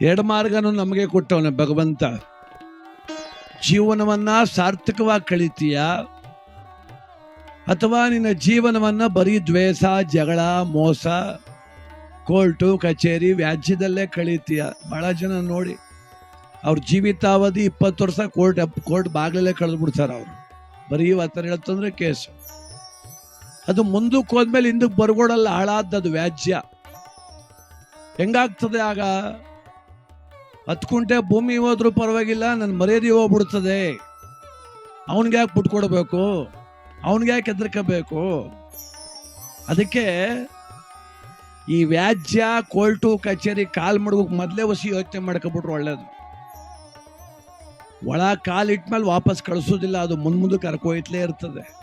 ಎರಡು ಮಾರ್ಗನೂ ನಮಗೆ ಕೊಟ್ಟವನು ಭಗವಂತ. ಜೀವನವನ್ನ ಸಾರ್ಥಕವಾಗಿ ಕಳಿತೀಯ? ಅಥವಾ ನಿನ್ನ ಜೀವನವನ್ನ ಬರೀ ದ್ವೇಷ, ಜಗಳ, ಮೋಸ, ಕೋರ್ಟು, ಕಚೇರಿ, ವ್ಯಾಜ್ಯದಲ್ಲೇ ಕಳೀತೀಯ? ಬಹಳ ಜನ ನೋಡಿ. ಅವ್ರ ಜೀವಿತಾವಧಿ ಇಪ್ಪತ್ತು ವರ್ಷ ಕೋರ್ಟ್ ಕೋರ್ಟ್ ಬಾಗಿಲಲ್ಲೇ ಕಳೆದು ಬಿಡ್ತಾರೆ ಅವರು. ಬರೀ ಆತರ ಹೇಳ್ತಂದ್ರೆ ಕೇಸು. ಅದು ಮುಂದಕ್ಕೆ ಹೋದ್ಮೇಲೆ ಹಿಂದಕ್ಕೆ ಬರ್ಗೋಡಲ್ಲ ಹಾಳಾದ್ದು ವ್ಯಾಜ್ಯ. ಹೆಂಗಾಗ್ತದೆ ಆಗ? ಹತ್ತು ಭೂಮಿ ಹೋದ್ರೂ ಪರವಾಗಿಲ್ಲ ನನ್ನ ಮರ್ಯಾದೆ ಹೋಗ್ಬಿಡ್ತದೆ. ಅವನಿಗೆ ಯಾಕೆ ಬಿಟ್ಕೊಡ್ಬೇಕು ಅವನಿಗೆ ಯಾಕೆ ಹೆದರ್ಕೋಬೇಕು? ಅದಕ್ಕೆ ಈ ವ್ಯಾಜ್ಯ, ಕೋರ್ಟು, ಕಚೇರಿ, ಕಾಲ್ ಮಾಡ್ಬೇಕು ಮೊದಲೇ ಹೊಸಿ ಯೋಚನೆ ಮಾಡ್ಕೊಬಿಟ್ರು ಒಳ್ಳೇದು. ಒಳ ಕಾಲಿಟ್ಮೇಲೆ ವಾಪಸ್ ಕಳಿಸೋದಿಲ್ಲ, ಅದು ಮುಂದೆ ಮುಂದೆ ಕರ್ಕೊಯ್ತಲೇ ಇರ್ತದೆ.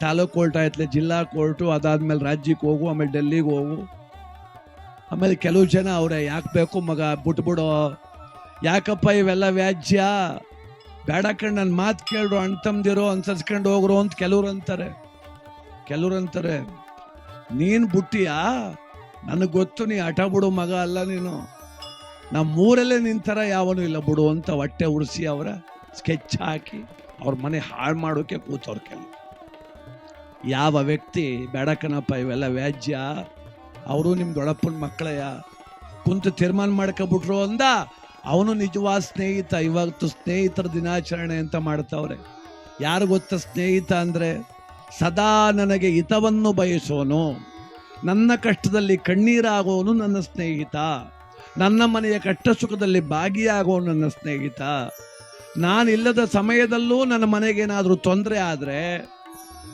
ತಾಲೂಕು ಕೋರ್ಟ್ ಆಯ್ತಲೆ, ಜಿಲ್ಲಾ ಕೋರ್ಟು, ಅದಾದ್ಮೇಲೆ ರಾಜ್ಯಕ್ಕೆ ಹೋಗು, ಆಮೇಲೆ ಡೆಲ್ಲಿಗೆ ಹೋಗು. ಆಮೇಲೆ ಕೆಲವು ಜನ ಅವರೇ, ಯಾಕೆ ಬೇಕು ಮಗ, ಬಿಟ್ಬಿಡು. ಯಾಕಪ್ಪ ಇವೆಲ್ಲ ವ್ಯಾಜ್ಯ? ಬೇಡ ಕಣ್ ನನ್ನ ಮಾತು ಕೇಳ್ರು, ಅಣ್ಣ ತಮ್ದಿರೋ, ಅನ್ಸರ್ಸ್ಕೊಂಡು ಹೋಗ್ರು ಅಂತ ಕೆಲವ್ರು ಅಂತಾರೆ. ಕೆಲವ್ರು ಅಂತಾರೆ, ನೀನು ಬುಟ್ಟಿಯಾ? ನನಗೆ ಗೊತ್ತು, ನೀ ಹಠ ಬಿಡು ಮಗ, ಅಲ್ಲ ನೀನು. ನಮ್ಮ ನಮ್ಮೂರಲ್ಲೇ ನಿಂತರ ಯಾವನು ಇಲ್ಲ ಬಿಡು ಅಂತ ಹೊಟ್ಟೆ ಉರಿಸಿ ಅವರ, ಸ್ಕೆಚ್ ಹಾಕಿ ಅವ್ರ ಮನೆ ಹಾಳು ಮಾಡೋಕೆ ಕೂತವ್ರ ಕೆಲವು ಯಾವ ವ್ಯಕ್ತಿ ಬೇಡಕನಪ್ಪ ಇವೆಲ್ಲ ವ್ಯಾಜ್ಯ. ಅವರು ನಿಮ್ಮ ದೊಡ್ಡಪ್ಪನ ಮಕ್ಕಳಯ್ಯ. ಕುಂತು ತೀರ್ಮಾನ ಮಾಡ್ಕೊಬಿಟ್ರು ಅಂದ, ಅವನು ನಿಜವಾದ ಸ್ನೇಹಿತ ಇವತ್ತು ಸ್ನೇಹಿತರ ದಿನಾಚರಣೆ ಅಂತ ಮಾಡ್ತಾವ್ರೆ. ಯಾರು ಗೊತ್ತ ಸ್ನೇಹಿತ ಅಂದರೆ, ಸದಾ ನನಗೆ ಹಿತವನ್ನು ಬಯಸೋನು. ನನ್ನ ಕಷ್ಟದಲ್ಲಿ ಕಣ್ಣೀರಾಗೋನು ನನ್ನ ಸ್ನೇಹಿತ. ನನ್ನ ಮನೆಯ ಕಷ್ಟ ಸುಖದಲ್ಲಿ ಭಾಗಿಯಾಗೋನು ನನ್ನ ಸ್ನೇಹಿತ. ನಾನಿಲ್ಲದ ಸಮಯದಲ್ಲೂ ನನ್ನ ಮನೆಗೇನಾದರೂ ತೊಂದರೆ ಆದರೆ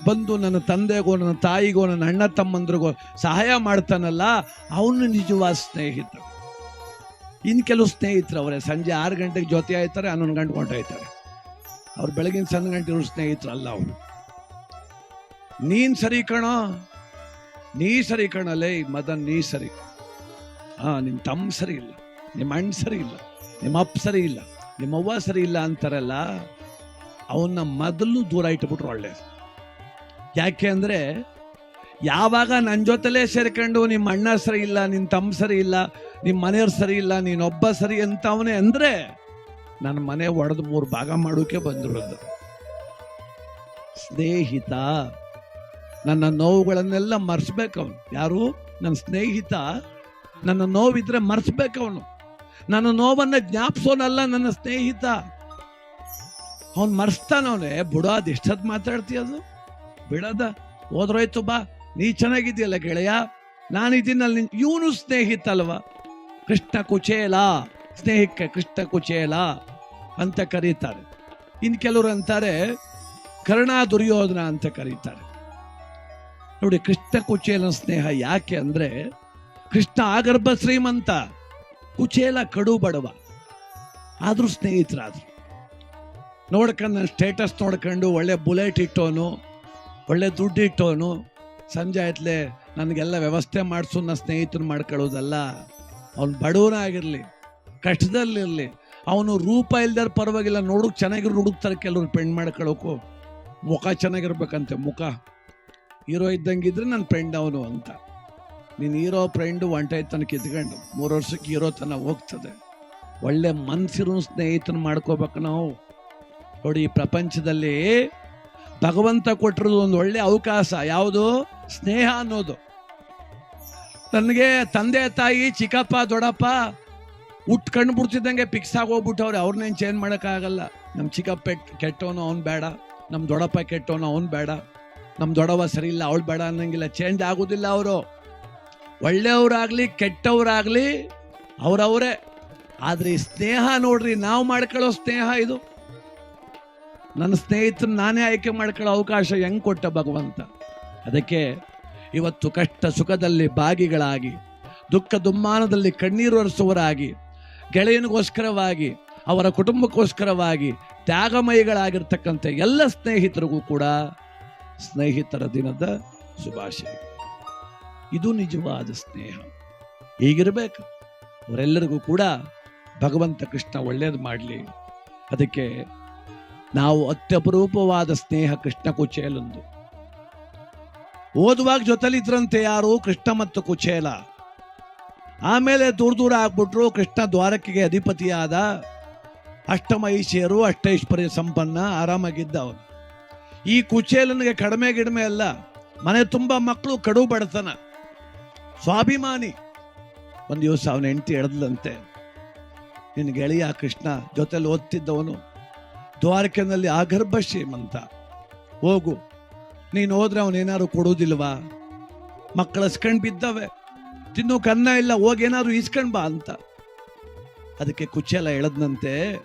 ಬಂದು ನನ್ನ ತಂದೆಗೋ, ನನ್ನ ತಾಯಿಗೋ, ನನ್ನ ಅಣ್ಣ ತಮ್ಮಂದ್ರಿಗೋ ಸಹಾಯ ಮಾಡ್ತಾನಲ್ಲ, ಅವನು ನಿಜವಾದ ಸ್ನೇಹಿತ ಇನ್ನು ಕೆಲವು ಸ್ನೇಹಿತರು ಅವರೇ. ಸಂಜೆ ಆರು ಗಂಟೆಗೆ ಜೊತೆ ಆಯ್ತಾರೆ, ಹನ್ನೊಂದು ಗಂಟೆ ಹೊಂಟೋಯ್ತಾರೆ ಅವ್ರು ಬೆಳಗಿನ ಸಣ್ಣ ಗಂಟೆ ಇರೋ ಸ್ನೇಹಿತರು ಅಲ್ಲ ಅವರು. ನೀನ್ ಸರಿ ಕಣೋ, ನೀ ಸರಿ ಕಣಲೇ ಮದನ್, ನೀ ಸರಿ. ಹಾ ನಿಮ್ಮ ತಮ್ಮ ಸರಿ ಇಲ್ಲ ನಿಮ್ಮ ಅಣ್ಣ ಸರಿ ಇಲ್ಲ ನಿಮ್ಮ ಅಪ್ಪ ಸರಿ ಇಲ್ಲ ನಿಮ್ಮ ಅವ್ವ ಸರಿ ಇಲ್ಲ ಅಂತಾರಲ್ಲ, ಅವನ್ನ ಮೊದಲು ದೂರ ಇಟ್ಬಿಟ್ರು ಒಳ್ಳೇದು. ಯಾಕೆ ಅಂದರೆ ಯಾವಾಗ ನನ್ನ ಜೊತೆಲೇ ಸೇರ್ಕೊಂಡು ನಿಮ್ಮ ಅಣ್ಣ ಸರಿ ಇಲ್ಲ ನಿನ್ನ ತಮ್ಮ ಸರಿ ಇಲ್ಲ ನಿಮ್ಮ ಮನೆಯವ್ರು ಸರಿ ಇಲ್ಲ ನೀನೊಬ್ಬ ಸರಿ ಅಂತವನೇ ಅಂದರೆ ನನ್ನ ಮನೆ ಒಡೆದು ಮೂರು ಭಾಗ ಮಾಡೋಕೆ ಬಂದಿರೋದು ಸ್ನೇಹಿತ, ನನ್ನ ನೋವುಗಳನ್ನೆಲ್ಲ ಮರ್ಸ್ಬೇಕವನು. ಅವನು ಯಾರು? ನನ್ನ ಸ್ನೇಹಿತ, ನನ್ನ ನೋವಿದ್ರೆ ಮರ್ಸ್ಬೇಕವನು. ಅವನು ನನ್ನ ನೋವನ್ನು ಜ್ಞಾಪಿಸೋನಲ್ಲ ನನ್ನ ಸ್ನೇಹಿತ. ಅವನು ಮರ್ಸ್ತಾನವನೇ. ಬುಡ, ಅದು ಮಾತಾಡ್ತೀಯ ಮಾತಾಡ್ತೀಯದು ಬಿಡದ? ಹೋದ್ರೋಯ್ತು ಬಾ. ನೀ ಚೆನ್ನಾಗಿದ್ದೀಯಲ್ಲ ಗೆಳೆಯ? ನಾನು ನಿನ್ ಇವನು ಸ್ನೇಹಿತ ಅಲ್ವಾ ಕೃಷ್ಣ ಕುಚೇಲ. ಸ್ನೇಹಿಕ ಕೃಷ್ಣ ಕುಚೇಲ ಅಂತ ಕರೀತಾರೆ. ಇನ್ ಕೆಲವರು ಅಂತಾರೆ, ಕರ್ಣ ದುರ್ಯೋಧನ ಅಂತ ಕರೀತಾರೆ. ನೋಡಿ, ಕೃಷ್ಣ ಕುಚೇಲನ ಸ್ನೇಹ ಯಾಕೆ ಅಂದ್ರೆ, ಕೃಷ್ಣ ಆಗರ್ಭ ಶ್ರೀಮಂತ, ಕುಚೇಲ ಕಡು ಬಡವ. ಆದ್ರೂ ಸ್ನೇಹಿತರಾದ್ರು. ನೋಡ್ಕೊಂಡು ನನ್ನ ಸ್ಟೇಟಸ್ ನೋಡ್ಕೊಂಡು ಒಳ್ಳೆ ಬುಲೆಟ್ ಇಟ್ಟೋನು ಒಳ್ಳೆ ದುಡ್ಡು ಇಟ್ಟವನು ಸಂಜೆ ಆಯ್ತಲೆ ನನಗೆಲ್ಲ ವ್ಯವಸ್ಥೆ ಮಾಡಿಸು ನನ್ನ ಸ್ನೇಹಿತರು ಮಾಡ್ಕೊಳ್ಳೋದಲ್ಲ. ಅವ್ನು ಬಡವನಾಗಿರಲಿ, ಕಷ್ಟದಲ್ಲಿರಲಿ, ಅವನು ರೂಪ ಇಲ್ದಾರ ಪರವಾಗಿಲ್ಲ, ನೋಡೋಕೆ ಚೆನ್ನಾಗಿರೋ ಹುಡುಕ್ತಾರೆ ಕೆಲವ್ರು ಪೆಂಡ್ ಮಾಡ್ಕೊಳ್ಳೋಕು ಮುಖ ಚೆನ್ನಾಗಿರ್ಬೇಕಂತೆ, ಮುಖ. ಹೀರೋ ಇದ್ದಂಗಿದ್ರೆ ನನ್ನ ಫ್ರೆಂಡ್ ಅವನು ಅಂತ. ನೀನು ಹೀರೋ ಫ್ರೆಂಡು ಒಂಟೈ ತನಕ ಇದ್ಕೊಂಡು ಮೂರು ವರ್ಷಕ್ಕೆ ಹೀರೋ ತನ ಹೋಗ್ತದೆ. ಒಳ್ಳೆ ಮನಸ್ಸಿರೋ ಸ್ನೇಹಿತನ ಮಾಡ್ಕೋಬೇಕು ನಾವು. ನೋಡಿ ಪ್ರಪಂಚದಲ್ಲಿ ಭಗವಂತ ಕೊಟ್ಟಿರೋದು ಒಂದು ಒಳ್ಳೆ ಅವಕಾಶ. ಯಾವುದು? ಸ್ನೇಹ ಅನ್ನೋದು. ನನಗೆ ತಂದೆ, ತಾಯಿ, ಚಿಕ್ಕಪ್ಪ, ದೊಡ್ಡಪ್ಪ ಹುಟ್ಟು ಕಣ್ಣು ಬಿಡ್ತಿದ್ದಂಗೆ ಫಿಕ್ಸ್ ಆಗೋಗ್ಬಿಟ್ಟು ಹೋಗ್ಬಿಟ್ಟವ್ರೆ. ಅವ್ರನ್ನೇನು ಚೇಂಜ್ ಮಾಡೋಕ್ಕಾಗಲ್ಲ. ನಮ್ಮ ಚಿಕ್ಕಪ್ಪ ಕೆಟ್ಟವನು ಅವ್ನು ಬೇಡ. ನಮ್ಮ ದೊಡ್ಡಪ್ಪ ಕೆಟ್ಟವನು ಅವ್ನು ಬೇಡ. ನಮ್ಮ ದೊಡ್ಡವ ಸರಿ ಇಲ್ಲ, ಅವಳು ಬೇಡ ಅನ್ನಂಗಿಲ್ಲ. ಚೇಂಜ್ ಆಗೋದಿಲ್ಲ ಅವರು. ಒಳ್ಳೆಯವರಾಗಲಿ, ಕೆಟ್ಟವರಾಗಲಿ ಅವರವರೇ. ಆದರೆ ಸ್ನೇಹ ನೋಡ್ರಿ, ನಾವು ಮಾಡ್ಕೊಳ್ಳೋ ಸ್ನೇಹ ಇದು. ನನ್ನ ಸ್ನೇಹಿತರನ್ನ ನಾನೇ ಆಯ್ಕೆ ಮಾಡ್ಕೊಳ್ಳೋ ಅವಕಾಶ ಹೆಂಗ್ ಕೊಟ್ಟ ಭಗವಂತ? ಅದಕ್ಕೆ ಇವತ್ತು ಕಷ್ಟ ಸುಖದಲ್ಲಿ ಭಾಗಿಗಳಾಗಿ, ದುಃಖ ದುಮ್ಮಾನದಲ್ಲಿ ಕಣ್ಣೀರು ಒರೆಸುವರಾಗಿ ಗೆಳೆಯನಿಗೋಸ್ಕರವಾಗಿ, ಅವರ ಕುಟುಂಬಕ್ಕೋಸ್ಕರವಾಗಿ, ತ್ಯಾಗಮಯಿಗಳಾಗಿರ್ತಕ್ಕಂಥ ಎಲ್ಲ ಸ್ನೇಹಿತರಿಗೂ ಕೂಡ ಸ್ನೇಹಿತರ ದಿನದ ಶುಭಾಶಯ. ಇದು ನಿಜವಾದ ಸ್ನೇಹ. ಹೀಗಿರಬೇಕು. ಅವರೆಲ್ಲರಿಗೂ ಕೂಡ ಭಗವಂತ ಕೃಷ್ಣ ಒಳ್ಳೇದು ಮಾಡಲಿ. ಅದಕ್ಕೆ ನಾವು ಅತ್ಯಪರೂಪವಾದ ಸ್ನೇಹ ಕೃಷ್ಣ ಕುಚೇಲಂದು. ಓದುವಾಗ ಜೊತೆಲಿದ್ರಂತೆ ಯಾರು ಕೃಷ್ಣ ಮತ್ತು ಕುಚೇಲ. ಆಮೇಲೆ ದೂರ ದೂರ ಆಗ್ಬಿಟ್ರು ಕೃಷ್ಣ ದ್ವಾರಕೆಗೆ ಅಧಿಪತಿಯಾದ ಅಷ್ಟಮೈಷಿಯರು ಅಷ್ಟೈಶ್ವರ್ಯ ಸಂಪನ್ನ ಆರಾಮಾಗಿದ್ದ ಅವನು ಈ ಕುಚೇಲನಿಗೆ ಕಡಿಮೆ ಗಿಡಮೆ ಅಲ್ಲ, ಮನೆ ತುಂಬ ಮಕ್ಕಳು ಕಡು ಬಡತನ. ಸ್ವಾಭಿಮಾನಿ. ಒಂದು ದಿವಸ ಅವನ ಹೆಂಡತಿ ಎಳೆದಂತೆ ನಿನ್ನ ಗೆಳೆಯ ಕೃಷ್ಣ ಜೊತೆಲಿ ಓದ್ತಿದ್ದವನು. ದ್ವಾರಕೆನಲ್ಲಿ ಆಗರ್ಭ ಶ್ರೀಮಂತ ಹೋಗು. ನೀನು ಹೋದ್ರೆ ಅವನೇನಾದ್ರು ಕೊಡೋದಿಲ್ವಾ ಮಕ್ಕಳ ಹಸ್ಕಂಡು ಬಿದ್ದವೆ. ತಿನ್ನೋ ಕನ್ನ ಇಲ್ಲ ಹೋಗೇನಾದ್ರು ಈಸ್ಕಂಡು ಬಾ ಅಂತ. ಅದಕ್ಕೆ ಕುಚೇಲ ಎಳೆದ್ನಂತೆ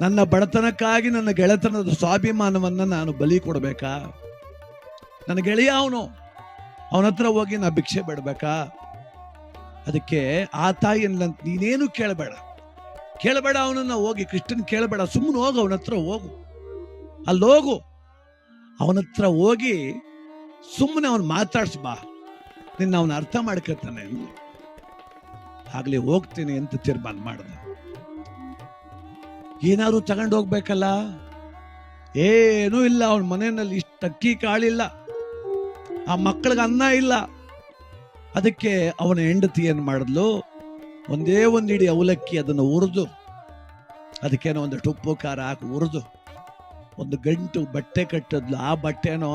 ನನ್ನ ಬಡತನಕ್ಕಾಗಿ ನನ್ನ ಗೆಳೆತನದ ಸ್ವಾಭಿಮಾನವನ್ನ ನಾನು ಬಲಿ ಕೊಡಬೇಕಾ? ನನ್ನ ಗೆಳೆಯ ಅವನು. ಅವನ ಹತ್ರ ಹೋಗಿ ನಾ ಭಿಕ್ಷೆ ಬಿಡಬೇಕಾ? ಅದಕ್ಕೆ ಆ ತಾಯಿಯನ್ನ ನೀನೇನು ಕೇಳಬೇಡ. ಕೇಳಬೇಡ ಅವನನ್ನ ಹೋಗಿ. ಕೃಷ್ಣನ್ ಕೇಳಬೇಡ. ಸುಮ್ಮನೆ ಹೋಗು, ಅವನ ಹತ್ರ ಹೋಗು. ಅಲ್ಲಿ ಹೋಗು. ಅವನ ಹತ್ರ ಹೋಗಿ ಸುಮ್ಮನೆ ಅವನು ಮಾತಾಡ್ಸ್ಬಾ ನಿನ್ನ ಅವನ ಅರ್ಥ ಮಾಡ್ಕೊತಾನೆ. ಆಗ್ಲಿ ಹೋಗ್ತೀನಿ ಅಂತ ತೀರ್ಮಾನ ಮಾಡ್ದ. ಏನಾದ್ರು ತಗೊಂಡು ಹೋಗ್ಬೇಕಲ್ಲ? ಏನೂ ಇಲ್ಲ. ಅವನ ಮನೆಯಲ್ಲಿ ಇಷ್ಟು ಅಕ್ಕಿ ಕಾಳಿಲ್ಲ. ಆ ಮಕ್ಕಳಿಗೆ ಅನ್ನ ಇಲ್ಲ. ಅದಕ್ಕೆ ಅವನ ಹೆಂಡತಿ ಏನು ಮಾಡಿದ್ಲು? ಒಂದೇ ಒಂದು ಇಡೀ ಅವಲಕ್ಕಿ ಅದನ್ನು ಹುರಿದು, ಅದಕ್ಕೇನೋ ಒಂದು ಟುಪ್ಪು ಖಾರ ಹಾಕಿ ಉರಿದು ಒಂದು ಗಂಟು ಬಟ್ಟೆ ಕಟ್ಟದ್ಲು, ಆ ಬಟ್ಟೆನೋ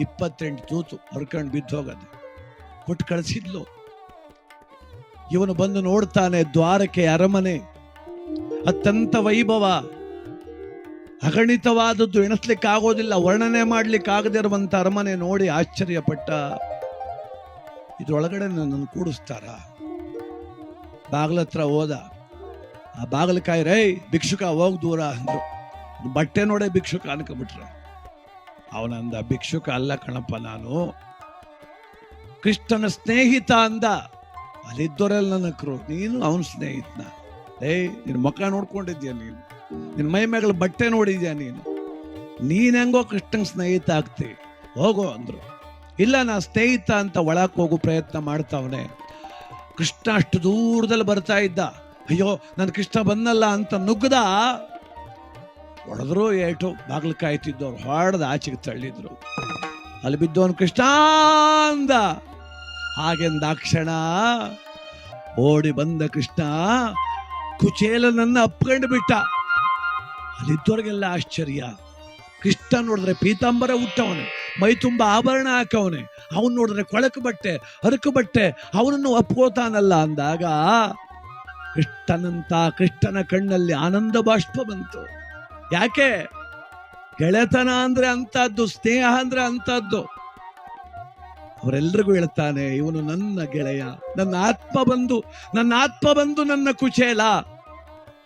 ಇಪ್ಪತ್ತೆಂಟು ತೂತು ಹೊರ್ಕೊಂಡು ಬಿದ್ದು ಹೋಗೋದು. ಕೊಟ್ಟು ಕಳಿಸಿದ್ಲು. ಇವನು ಬಂದು ನೋಡ್ತಾನೆ ದ್ವಾರಕೆ ಅರಮನೆ, ಅತ್ಯಂತ ವೈಭವ. ಅಗಣಿತವಾದದ್ದು ಎಣಿಸ್ಲಿಕ್ಕೆ ಆಗೋದಿಲ್ಲ ವರ್ಣನೆ ಮಾಡ್ಲಿಕ್ಕೆ ಆಗದಿರುವಂತ ಅರಮನೆ ನೋಡಿ ಆಶ್ಚರ್ಯಪಟ್ಟ. ಇದರೊಳಗಡೆ ನನ್ನನ್ನು ಕೂಡಿಸ್ತಾರ? ಬಾಗ್ಲ ಹತ್ರ ಹೋದ. ಆ ಬಾಗಲಕಾಯಿ ರೈ ಭಿಕ್ಷುಕ, ಹೋಗ್ ದೂರ ಅಂದ್ರು. ಬಟ್ಟೆ ನೋಡೇ ಭಿಕ್ಷುಕ ಅನ್ಕೊಂಬಿಟ್ರೆ ಅವನಂದ, ಭಿಕ್ಷುಕ ಅಲ್ಲ ಕಣಪ್ಪ ನಾನು. ಕೃಷ್ಣನ ಸ್ನೇಹಿತ ಅಂದ. ಅಲ್ಲಿದ್ದವರೆಲ್ಲ ನನ್ನ ಕ್ರು, ನೀನು ಅವನ ಸ್ನೇಹಿತನ. ಏಯ್ ನಿನ್ನ ಮಕ್ಕ ನೋಡ್ಕೊಂಡಿದ್ಯಾ ನೀನು? ನಿನ್ನ ಮೈ ಮಗಳ ಬಟ್ಟೆ ನೋಡಿದ್ಯಾ ನೀನು? ನೀನು ಹೆಂಗೋ ಕೃಷ್ಣನ್ ಸ್ನೇಹಿತ ಆಗ್ತಿ. ಹೋಗೋ ಅಂದ್ರು. ಇಲ್ಲ, ನಾ ಸ್ನೇಹಿತ ಅಂತ ಒಳಕ್ಕೆ ಹೋಗೋ ಪ್ರಯತ್ನ ಮಾಡ್ತಾವನೆ. ಕೃಷ್ಣ ಅಷ್ಟು ದೂರದಲ್ಲಿ ಬರ್ತಾ ಇದ್ದ. ಅಯ್ಯೋ ನನ್ನ ಕೃಷ್ಣ ಬಂದಲ್ಲ ಅಂತ ನುಗ್ಗದ. ಹೊಡೆದ್ರು ಏಟು ಬಾಗ್ಲು ಕಾಯ್ತಿದ್ದವ್ರು ಹೊಡೆದ ಆಚೆಗೆ ತಳ್ಳಿದ್ರು. ಅಲ್ಲಿ ಬಿದ್ದವನು ಕೃಷ್ಣ ಅಂದ. ಹಾಗೆಂದಾಕ್ಷಣ ಓಡಿ ಬಂದ ಕೃಷ್ಣ ಕುಚೇಲನನ್ನ ಅಪ್ಕೊಂಡು ಬಿಟ್ಟ. ಅಲ್ಲಿದ್ದವ್ರಿಗೆಲ್ಲ ಆಶ್ಚರ್ಯ. ಕೃಷ್ಣ ನೋಡಿದ್ರೆ ಪೀತಾಂಬರ ಹುಟ್ಟವನೆ. ಮೈ ತುಂಬ ಆಭರಣ ಹಾಕವನೆ. ಅವನು ನೋಡಿದ್ರೆ ಕೊಳಕು ಬಟ್ಟೆ, ಹರಕು ಬಟ್ಟೆ, ಅವನನ್ನು ಒಪ್ಕೋತಾನಲ್ಲ ಅಂದಾಗ ಕೃಷ್ಣನಂತ ಕೃಷ್ಣನ ಕಣ್ಣಲ್ಲಿ ಆನಂದ ಬಾಷ್ಪ ಬಂತು. ಯಾಕೆ? ಗೆಳೆತನ ಅಂದ್ರೆ ಅಂತದ್ದು ಸ್ನೇಹ ಅಂದ್ರೆ ಅಂತದ್ದು ಅವರೆಲ್ರಿಗೂ ಹೇಳ್ತಾನೆ, ಇವನು ನನ್ನ ಗೆಳೆಯ, ನನ್ನ ಆತ್ಮ ಬಂದು, ನನ್ನ ಆತ್ಮ ಬಂದು ನನ್ನ ಕುಚೇಲ.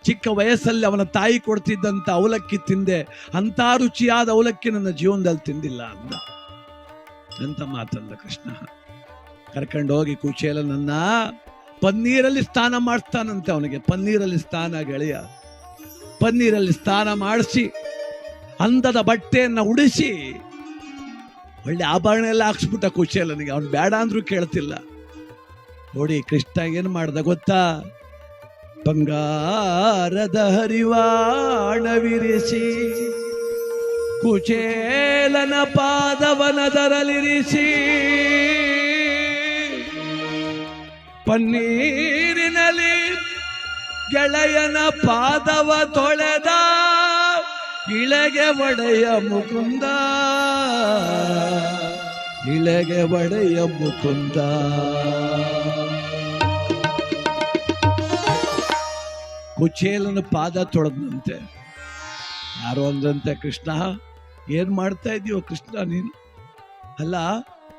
ಚಿಕ್ಕ ವಯಸ್ಸಲ್ಲಿ ಅವನ ತಾಯಿ ಕೊಡ್ತಿದ್ದಂತ ಅವಲಕ್ಕಿ ತಿಂದೆ. ಅಂತ ರುಚಿಯಾದ ಅವಲಕ್ಕಿ ನನ್ನ ಜೀವನದಲ್ಲಿ ತಿಂದಿಲ್ಲ ಅಂದ ಎಂತ ಮಾತಂದ ಕೃಷ್ಣ. ಕರ್ಕೊಂಡು ಹೋಗಿ ಕುಚೇಲನನ್ನ ಪನ್ನೀರಲ್ಲಿ ಸ್ನಾನ ಮಾಡಿಸ್ತಾನಂತೆ ಅವನಿಗೆ. ಪನ್ನೀರಲ್ಲಿ ಸ್ನಾನ ಗೆಳೆಯ. ಪನ್ನೀರಲ್ಲಿ ಸ್ನಾನ ಮಾಡಿಸಿ, ಅಂದದ ಬಟ್ಟೆಯನ್ನು ಉಡಿಸಿ, ಒಳ್ಳೆ ಆಭರಣ ಎಲ್ಲ ಹಾಕ್ಸ್ಬಿಟ್ಟ ಕುಚೇಲನಿಗೆ. ಅವ್ನು ಬೇಡ ಅಂದ್ರೂ ಕೇಳ್ತಿಲ್ಲ. ನೋಡಿ ಕೃಷ್ಣ ಏನು ಮಾಡ್ದ ಗೊತ್ತಾ? ಬಂಗಾರದ ಹರಿವಾಣವಿರಿಸಿ ಕುಚೇಲನ ಪಾದವನದರಲಿರಿಸಿ ಪನ್ನೀರಿನಲ್ಲಿ ಗೆಳೆಯನ ಪಾದವ ತೊಳೆದ ಇಳೆಗೆ ಒಡೆಯ ಮುಕುಂದ ಇಳೆಗೆ ಒಡೆಯ ಮುಕುಂದ. ಕುಚೇಲನ ಪಾದ ತೊಳೆದಂತೆ. ಯಾರು ಅಂದ್ರಂತೆ, ಕೃಷ್ಣ, ಏನು ಮಾಡ್ತಾ ಇದೀಯೋ ಕೃಷ್ಣ ನೀನು? ಅಲ್ಲ,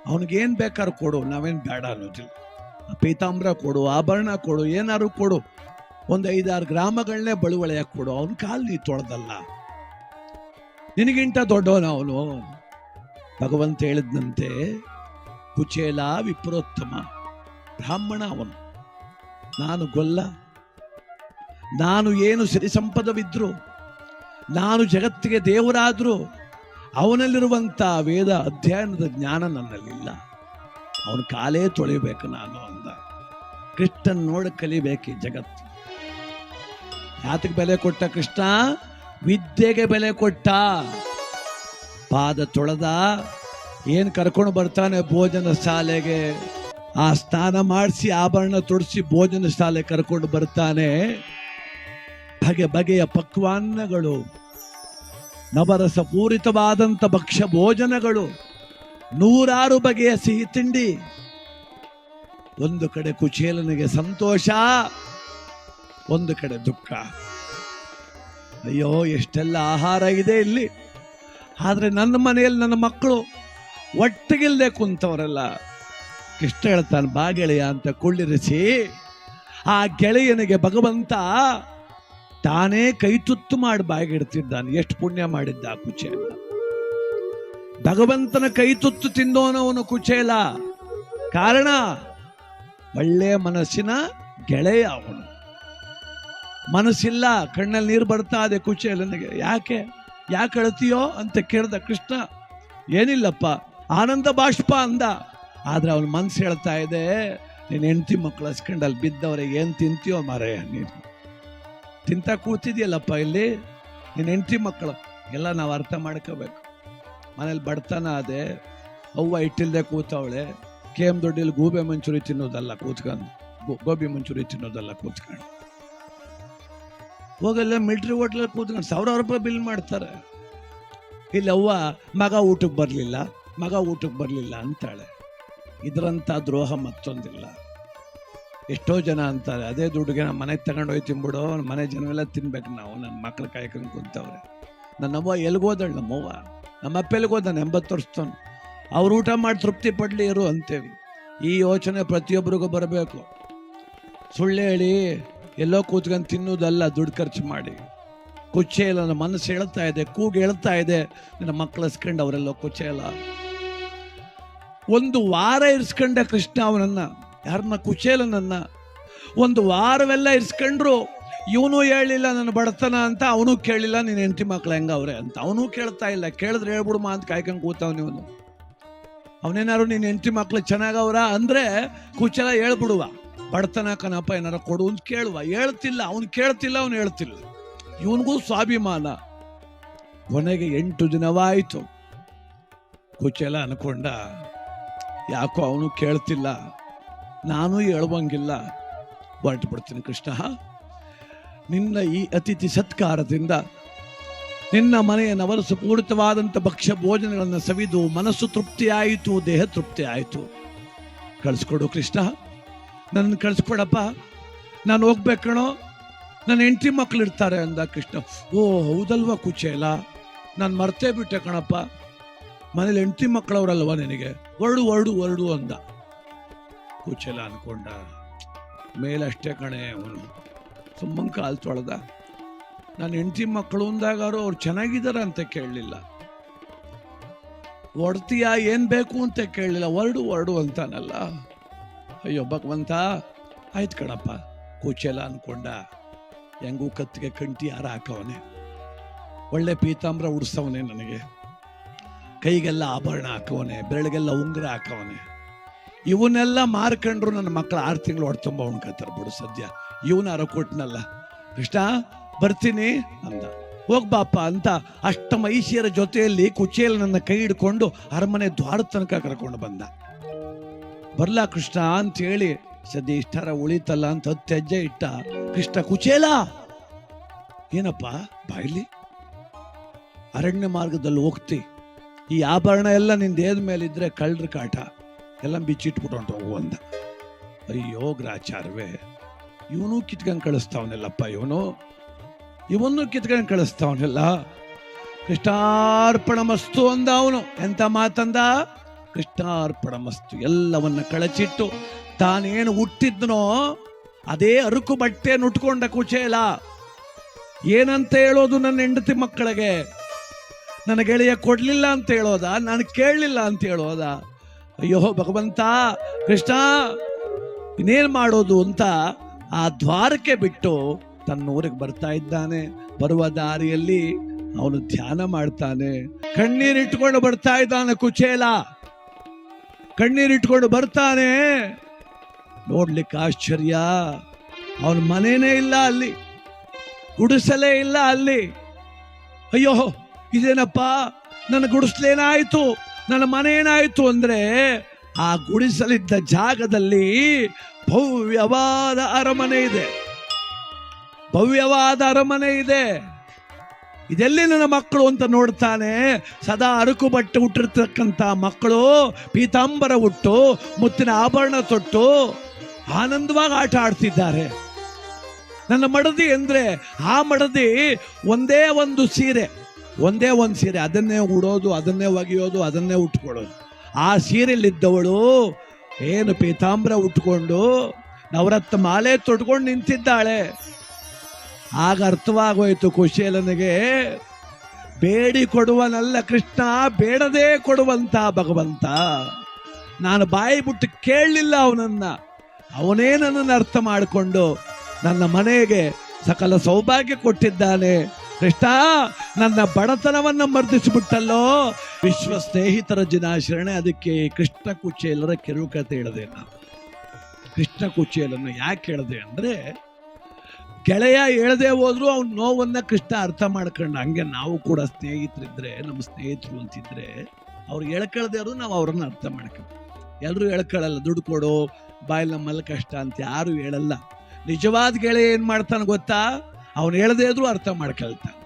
ಅವನಿಗೇನು ಬೇಕಾದ್ರೂ ಕೊಡು, ನಾವೇನ್ ಬೇಡ ಅನ್ನೋದಿಲ್ಲ. ಪೀತಾಂಬ್ರ ಕೊಡು, ಆಭರಣ ಕೊಡು, ಏನಾದ್ರು ಕೊಡು. ಒಂದು ಐದಾರು ಗ್ರಾಮಗಳನ್ನೇ ಬಳುವಳೆಯ ಕೊಡು, ಅವನ ಕಾಲ್ ನೀ ತೊಳೆದಲ್ಲ. ನಿನಗಿಂತ ದೊಡ್ಡವನ ಅವನು. ಭಗವಂತ ಹೇಳಿದಂತೆ ಕುಚೇಲ ವಿಪ್ರೋತ್ತಮ, ಬ್ರಾಹ್ಮಣ ಅವನು. ನಾನು ಗೊಲ್ಲ ನಾನು ಏನು ಸಿರಿ ಸಂಪದವಿದ್ರು ನಾನು ಜಗತ್ತಿಗೆ ದೇವರಾದರೂ, ಅವನಲ್ಲಿರುವಂಥ ವೇದ ಅಧ್ಯಯನದ ಜ್ಞಾನ ನನ್ನಲ್ಲಿಲ್ಲ. ಅವನ ಕಾಲೇ ತೊಳಿಬೇಕು ನಾನು ಅಂದ. ಕೃಷ್ಣನ್ ನೋಡ ಕಲಿಬೇಕು ಜಗತ್ತು. ಯಾತಕ್ಕೆ ಬೆಲೆ ಕೊಟ್ಟ ಕೃಷ್ಣ? ವಿದ್ಯೆಗೆ ಬೆಲೆ ಕೊಟ್ಟ. ಪಾದ ತೊಳೆದ, ಏನು ಕರ್ಕೊಂಡು ಬರ್ತಾನೆ ಭೋಜನ ಶಾಲೆಗೆ? ಆ ಸ್ನಾನ ಮಾಡಿಸಿ ಆಭರಣ ತೊಡಿಸಿ ಭೋಜನ ಶಾಲೆ ಕರ್ಕೊಂಡು ಬರ್ತಾನೆ. ಬಗೆ ಬಗೆಯ ಪಕ್ವಾನ್ನಗಳು ನವರಸ ಪೂರಿತವಾದಂಥ ಭಕ್ಷ್ಯ ಭೋಜನಗಳು ನೂರಾರು ಬಗೆಯ ಸಿಹಿ ತಿಂಡಿ, ಒಂದು ಕಡೆ ಕುಚೇಲನಿಗೆ ಸಂತೋಷ, ಒಂದು ಕಡೆ ದುಃಖ. ಅಯ್ಯೋ, ಎಷ್ಟೆಲ್ಲ ಆಹಾರ ಇದೆ ಇಲ್ಲಿ. ಆದರೆ ನನ್ನ ಮನೆಯಲ್ಲಿ ನನ್ನ ಮಕ್ಕಳು ಒಟ್ಟಿಗಿಲ್ಲದೆ ಕುಂತವರೆಲ್ಲ, ಕೃಷ್ಣ ಹೇಳ್ತಾನೆ, ಬಾ ಗೆಳೆಯ ಅಂತ ಕುಳ್ಳಿರಿಸಿ, ಆ ಗೆಳೆಯನಿಗೆ ಭಗವಂತ ತಾನೇ ಕೈ ತುತ್ತು ಮಾಡಿ ಬಾಯಿಗಿಡ್ತಿದ್ದಾನೆ ಎಷ್ಟು ಪುಣ್ಯ ಮಾಡಿದ್ದ ಆ ಕುಚೇಲ. ಭಗವಂತನ ಕೈ ತುತ್ತು ತಿಂದೋನವನು ಕುಚೇಲ. ಕಾರಣ ಒಳ್ಳೆಯ ಮನಸ್ಸಿನ ಗೆಳೆಯ ಅವನು. ಮನಸ್ಸಿಲ್ಲ, ಕಣ್ಣಲ್ಲಿ ನೀರು ಬರ್ತಾ ಇದೆ ಕುಚೇಲನಿಗೆ. ಯಾಕೆ? ಯಾಕೆ ಅಳ್ತೀಯೋ ಅಂತ ಕೇಳ್ದ ಕೃಷ್ಣ, ಏನಿಲ್ಲಪ್ಪ, ಆನಂದ ಬಾಷ್ಪ ಅಂದ. ಆದ್ರೆ ಅವನ ಮನ್ಸು ಹೇಳ್ತಾ ಇದೆ ನೀನ್ ಹೆಂಡತಿ ಮಕ್ಕಳು ಹಸ್ಕೊಂಡಲ್ಲಿ ಬಿದ್ದವ್ರಿಗೆ ಏನ್ ತಿಂತೀಯೋ ಮರೆಯ ನೀನು. ತಿಂತ ಕೂತಿದೆಯಲ್ಲಪ್ಪ ಇಲ್ಲಿ? ನಿನ್ನ ಹೆಂಡತಿ ಮಕ್ಕಳು. ಎಲ್ಲ ನಾವು ಅರ್ಥ ಮಾಡ್ಕೋಬೇಕು. ಮನೇಲಿ ಬಡತನ ಅದೇ. ಅವ್ವ ಇಟ್ಟಿಲ್ದೆ ಕೂತವಳೆ. ಕೆ ಎಂ ದೊಡ್ಡಿಲಿ ಗೂಬೆ ಮಂಚೂರಿ ತಿನ್ನೋದಲ್ಲ ಕೂತ್ಕೊಂಡು. ಗೋಬಿ ಮಂಚೂರಿ ತಿನ್ನೋದಲ್ಲ ಕೂತ್ಕೊಂಡು. ಹೋಗಲ್ಲ ಮಿಲ್ಟ್ರಿ ಹೋಟ್ಲಲ್ಲಿ ಕೂತ್ಕೊಂಡು ಸಾವಿರಾರು ರೂಪಾಯಿ ಬಿಲ್ ಮಾಡ್ತಾರೆ. ಇಲ್ಲಿ ಅವ್ವ, ಮಗ ಊಟಕ್ಕೆ ಬರಲಿಲ್ಲ. ಮಗ ಊಟಕ್ಕೆ ಬರಲಿಲ್ಲ ಅಂತಾಳೆ. ಇದರಂಥ ದ್ರೋಹ ಮತ್ತೊಂದಿಲ್ಲ. ಎಷ್ಟೋ ಜನ ಅಂತಾರೆ, ಅದೇ ದುಡ್ಡಿಗೆ ನಮ್ಮ ಮನೆಗೆ ತಗೊಂಡೋಗಿ ತಿನ್ಬಿಡು ನಮ್ಮ ಮನೆ ಜನವೆಲ್ಲ ತಿನ್ಬೇಕು ನಾವು ನನ್ನ ಮಕ್ಳು ಕಾಯ್ಕೊಂಡು ಕುಂತವ್ರೆ. ನನ್ನವ್ವ ಎಲ್ಗೋದಳು ನಮ್ಮವ್ವ ನಮ್ಮಪ್ಪ ಎಲ್ಗೋದಾನೆ ಎಂಬತ್ತು ವರ್ಷದವನು. ಅವ್ರು ಊಟ ಮಾಡಿ ತೃಪ್ತಿ ಪಡಲಿ ಇರು ಅಂತೇವಿ ಈ ಯೋಚನೆ ಪ್ರತಿಯೊಬ್ಬರಿಗೂ ಬರಬೇಕು. ಸುಳ್ಳು ಹೇಳಿ, ಎಲ್ಲೋ ಕೂತ್ಕೊಂಡು ತಿನ್ನೋದಲ್ಲ ದುಡ್ಡು ಖರ್ಚು ಮಾಡಿ. ಕುಚ್ಚೆ ಇಲ್ಲ ನನ್ನ ಮನಸ್ಸು ಹೇಳ್ತಾ ಇದೆ, ಕೂಗು ಹೇಳ್ತಾ ಇದೆ, ನನ್ನ ಮಕ್ಕಳು ಹಸ್ಕೊಂಡು ಅವರೆಲ್ಲೋ ಕುಚ್ಚೆ ಇಲ್ಲ. ಒಂದು ವಾರ ಇರಿಸ್ಕೊಂಡೆ ಕೃಷ್ಣ ಅವನನ್ನ. ಯಾರನ್ನ ಕುಚೇಲನನ್ನ ಒಂದು ವಾರವೆಲ್ಲ ಇರಿಸ್ಕೊಂಡ್ರು, ಇವನು ಹೇಳಿಲ್ಲ ನನ್ನ ಬಡತನ ಅಂತ, ಅವನು ಕೇಳಿಲ್ಲ, ನಿನ್ನ ಹೆಂಡತಿ ಮಕ್ಳು ಹೆಂಗವ್ರೆ ಅಂತ. ಅವನು ಕೇಳ್ತಾ ಇಲ್ಲ. ಕೇಳಿದ್ರೆ ಹೇಳ್ಬಿಡುಮ ಅಂತ ಕಾಯ್ಕೊಂಡು ಕೂತವನು ಇವನು. ಅವನೇನಾರು ನಿನ್ನ ಹೆಂಡತಿ ಮಕ್ಳು ಚೆನ್ನಾಗವ್ರ? ಅಂದ್ರೆ ಕುಚಲ ಹೇಳ್ಬಿಡುವ. ಬಡತನ ಕನಪ್ಪ ಏನಾರ ಕೊಡು ಅಂತ ಕೇಳುವ. ಹೇಳ್ತಿಲ್ಲ. ಅವನು ಕೇಳ್ತಿಲ್ಲ, ಅವನು ಹೇಳ್ತಿಲ್ಲ. ಇವನಿಗೂ ಸ್ವಾಭಿಮಾನ. ಕೊನೆಗೆ ಎಂಟು ದಿನವಾಯಿತು. ಕುಚಲ ಅನ್ಕೊಂಡ, ಯಾಕೋ ಅವನು ಕೇಳ್ತಿಲ್ಲ? ನಾನು ಹೇಳುವಂಗಿಲ್ಲ. ಹೊರಟು ಬಿಡ್ತೀನಿ ಕೃಷ್ಣ. ನಿನ್ನ ಈ ಅತಿಥಿ ಸತ್ಕಾರದಿಂದ ನಿನ್ನ ಮನೆಯ ನವರಸು ಪೂರಿತವಾದಂಥ ಭಕ್ಷ್ಯ ಭೋಜನಗಳನ್ನು ಸವಿದು ಮನಸ್ಸು ತೃಪ್ತಿಯಾಯಿತು, ದೇಹ ತೃಪ್ತಿ ಆಯಿತು ಕಳಿಸ್ಕೊಡು ಕೃಷ್ಣ. ನನ್ನ ಕಳಿಸ್ಕೊಡಪ್ಪ. ನಾನು ಹೋಗ್ಬೇಕಣೋ ನನ್ನ ಹೆಂಡತಿ ಮಕ್ಕಳು ಇರ್ತಾರೆ ಅಂದ ಕೃಷ್ಣ. ಓ, ಹೌದಲ್ವಾ ಕುಚೇಲ? ನಾನು ಮರ್ತೇ ಬಿಟ್ಟೆ ಕಣಪ್ಪ. ಮನೇಲಿ ಹೆಂಡತಿ ಮಕ್ಕಳವರಲ್ವಾ ನಿನಗೆ? ಹೊರಡು ಹೊರಡು ಹೊರಡು ಅಂದ. ಕುಚೇಲ ಅನ್ಕೊಂಡ. ಮೇಲಷ್ಟೇ ಕಣೆ ಅವನು. ಸುಮ್ಮನ ಕಾಲು ತೊಳೆದ. ನನ್ನ ಹೆಂಡತಿ ಮಕ್ಕಳು ಅಂದಾಗಾರು ಅವ್ರು ಚೆನ್ನಾಗಿದ್ದಾರ ಅಂತ ಕೇಳಲಿಲ್ಲ. ಹೊಡ್ತೀಯ ಏನು ಬೇಕು ಅಂತ ಕೇಳಲಿಲ್ಲ. ಹೊರಡು ಹೊರಡು ಅಂತಾನಲ್ಲ. ಅಯ್ಯೋ, ಭಗವಂತ. ಆಯ್ತು ಕಣಪ್ಪ. ಕುಚೇಲ ಅನ್ಕೊಂಡ. ಹೆಂಗೂ ಕತ್ತಿಗೆ ಕಂಟಿ ಯಾರ ಹಾಕವನೆ. ಒಳ್ಳೆ ಪೀತಾಂಬ್ರ ಉಡ್ಸವನೆ ನನಗೆ. ಕೈಗೆಲ್ಲ ಆಭರಣ ಹಾಕವನೆ. ಬೆರಳಿಗೆಲ್ಲ ಉಂಗುರ ಹಾಕವನೆ. ಇವನ್ನೆಲ್ಲ ಮಾರ್ಕೊಂಡ್ರು ನನ್ನ ಮಕ್ಕಳು ಆರು ತಿಂಗಳು ಹೊಟ್ಟೆ ತುಂಬ ಉಣ್ಕೊತಾರೆ ಬಿಡು ಸದ್ಯ. ಇವನಾರ ಕೊಟ್ನಲ್ಲ. ಕೃಷ್ಣ, ಬರ್ತೀನಿ ಅಂದ. ಹೋಗ್ಬಾಪ ಅಂತ ಅಷ್ಟ ಮೈಸಿಯರ ಜೊತೆಯಲ್ಲಿ ಕುಚೇಲಿ ನನ್ನ ಕೈ ಹಿಡ್ಕೊಂಡು ಅರಮನೆ ದ್ವಾರ ತನಕ ಕರ್ಕೊಂಡು ಬಂದ. ಬರ್ಲಾ ಕೃಷ್ಣ ಅಂತ ಹೇಳಿ, ಸದ್ಯ ಇಷ್ಟಾರ ಉಳಿತಲ್ಲ ಅಂತ ಹತ್ತು ಇಟ್ಟ. ಕೃಷ್ಣ, ಕುಚೇಲ! ಏನಪ್ಪ, ಬಾಯ್ಲಿ? ಅರಣ್ಯ ಮಾರ್ಗದಲ್ಲಿ ಹೋಗ್ತಿ. ಈ ಆಭರಣ ಎಲ್ಲ ದೇಹದ ಮೇಲೆ ಇದ್ರೆ ಕಳ್ರ ಕಾಟ. ಎಲ್ಲ ಬಿಚ್ಚಿಟ್ಬಿಟ್ಟು ಹೋಗು ಅಂದ ಅಯ್ಯೋ ಗ್ರಾಚಾರವೇ, ಇವನು ಕಿತ್ಕೊಂಡು ಕಳಿಸ್ತಾವನೆಲ್ಲಪ್ಪ ಇವನು. ಇವನು ಕಿತ್ಕೊಂಡು ಕಳಿಸ್ತಾವನೆಲ್ಲ. ಕೃಷ್ಣಾರ್ಪಣ ಮಸ್ತು ಅಂದ ಅವನು. ಎಂತ ಮಾತಂದ? ಕೃಷ್ಣಾರ್ಪಣ ಮಸ್ತು ಎಲ್ಲವನ್ನ ಕಳಚಿಟ್ಟು ತಾನೇನು ಹುಟ್ಟಿದ್ನೋ ಅದೇ ಅರುಕು ಬಟ್ಟೆ ಉಟ್ಕೊಂಡ ಕುಚೇಲ. ಏನಂತ ಹೇಳೋದು ನನ್ನ ಹೆಂಡತಿ ಮಕ್ಕಳಿಗೆ? ನನ್ನ ಗೆಳೆಯ ಕೊಡಲಿಲ್ಲ ಅಂತ ಹೇಳೋದ? ನಾನು ಕೇಳಲಿಲ್ಲ ಅಂತ ಹೇಳೋದ? ಅಯ್ಯೋ, ಭಗವಂತ, ಕೃಷ್ಣ, ಇನ್ನೇನ್ ಮಾಡೋದು ಅಂತ ಆ ದ್ವಾರಕ್ಕೆ ಬಿಟ್ಟು ತನ್ನ ಊರಿಗೆ ಬರ್ತಾ ಇದ್ದಾನೆ. ಬರುವ ದಾರಿಯಲ್ಲಿ ಅವನು ಧ್ಯಾನ ಮಾಡ್ತಾನೆ. ಕಣ್ಣೀರಿಟ್ಕೊಂಡು ಬರ್ತಾ ಇದ್ದಾನೆ ಕುಚೇಲ. ಕಣ್ಣೀರಿಟ್ಕೊಂಡು ಬರ್ತಾನೆ. ನೋಡ್ಲಿಕ್ಕೆ ಆಶ್ಚರ್ಯ. ಅವನ ಮನೇನೇ ಇಲ್ಲ ಅಲ್ಲಿ. ಗುಡಿಸಲೇ ಇಲ್ಲ ಅಲ್ಲಿ. ಅಯ್ಯೋ, ಇದೇನಪ್ಪ? ನನ್ನ ಗುಡಿಸ್ಲೇನಾಯ್ತು? ನನ್ನ ಮನೆ ಏನಾಯ್ತು ಅಂದ್ರೆ ಆ ಗುಡಿಸಲಿದ್ದ ಜಾಗದಲ್ಲಿ ಭವ್ಯವಾದ ಅರಮನೆ ಇದೆ. ಭವ್ಯವಾದ ಅರಮನೆ ಇದೆ. ಇದೆಲ್ಲಿ ನನ್ನ ಮಕ್ಕಳು ಅಂತ ನೋಡ್ತಾನೆ. ಸದಾ ಅರಕು ಬಟ್ಟೆ ಹುಟ್ಟಿರ್ತಕ್ಕಂಥ ಮಕ್ಕಳು, ಪೀತಾಂಬರ ಉಟ್ಟು ಮುತ್ತಿನ ಆಭರಣ ತೊಟ್ಟು ಆನಂದವಾಗಿ ಆಟ ಆಡ್ತಿದ್ದಾರೆ. ನನ್ನ ಮಡದಿ ಅಂದ್ರೆ ಆ ಮಡದಿ ಒಂದೇ ಒಂದು ಸೀರೆ. ಒಂದೇ ಒಂದು ಸೀರೆ, ಅದನ್ನೇ ಉಡೋದು, ಅದನ್ನೇ ಒಗೆಯೋದು, ಅದನ್ನೇ ಉಟ್ಕೊಳ್ಳೋದು. ಆ ಸೀರೆಯಲ್ಲಿದ್ದವಳು ಏನು ಪೀತಾಂಬ್ರ ಉಟ್ಕೊಂಡು ನವರತ್ನ ಮಾಲೆ ತೊಟ್ಕೊಂಡು ನಿಂತಿದ್ದಾಳೆ. ಆಗ ಅರ್ಥವಾಗೋಯ್ತು ಕುಶೇಲನಿಗೆ, ಬೇಡಿ ಕೊಡುವನಲ್ಲ ಕೃಷ್ಣ, ಬೇಡದೇ ಕೊಡುವಂತ ಭಗವಂತ. ನಾನು ಬಾಯಿ ಬಿಟ್ಟು ಕೇಳಲಿಲ್ಲ ಅವನನ್ನ. ಅವನೇ ನನ್ನನ್ನು ಅರ್ಥ ಮಾಡಿಕೊಂಡು ನನ್ನ ಮನೆಗೆ ಸಕಲ ಸೌಭಾಗ್ಯ ಕೊಟ್ಟಿದ್ದಾನೆ. ಕೃಷ್ಣ, ನನ್ನ ಬಡತನವನ್ನು ಮರ್ದಿಸಿಬಿಟ್ಟಲ್ಲೋ? ವಿಶ್ವ ಸ್ನೇಹಿತರ ದಿನಾಚರಣೆ, ಅದಕ್ಕೆ ಕೃಷ್ಣ ಕುಚೇಲರ ಕಿರುಕತೆ ಹೇಳಿದೆ ನಾನು. ಕೃಷ್ಣ ಕುಚೇಲನ್ನು ಯಾಕೆ ಹೇಳಿದೆ ಅಂದ್ರೆ, ಗೆಳೆಯ ಹೇಳದೆ ಹೋದ್ರು ಅವ್ನ ನೋವನ್ನ ಕೃಷ್ಣ ಅರ್ಥ ಮಾಡ್ಕೊಂಡ ಹಂಗೆ ನಾವು ಕೂಡ ಸ್ನೇಹಿತರಿದ್ರೆ, ನಮ್ಮ ಸ್ನೇಹಿತರು ಅಂತಿದ್ರೆ, ಅವ್ರು ಹೇಳ್ಕೊಳ್ದೆ ಅವರು ನಾವು ಅವ್ರನ್ನ ಅರ್ಥ ಮಾಡ್ಕೊಂಡು ಎಲ್ಲರೂ ಹೇಳ್ಕೊಳ್ಳಲ್ಲ ದುಡ್ಡು ಕೊಡು, ಬಾಯಲ್ಲಿ ನಮ್ಮಲ್ಲಿ ಕಷ್ಟ ಅಂತ ಯಾರು ಹೇಳಲ್ಲ. ನಿಜವಾದ ಗೆಳೆಯ ಏನು ಮಾಡ್ತಾನೆ ಗೊತ್ತಾ? ಅವ್ನು ಹೇಳದೇ ಇದ್ರು ಅರ್ಥ ಮಾಡ್ಕೊಳ್ತಾನೆ.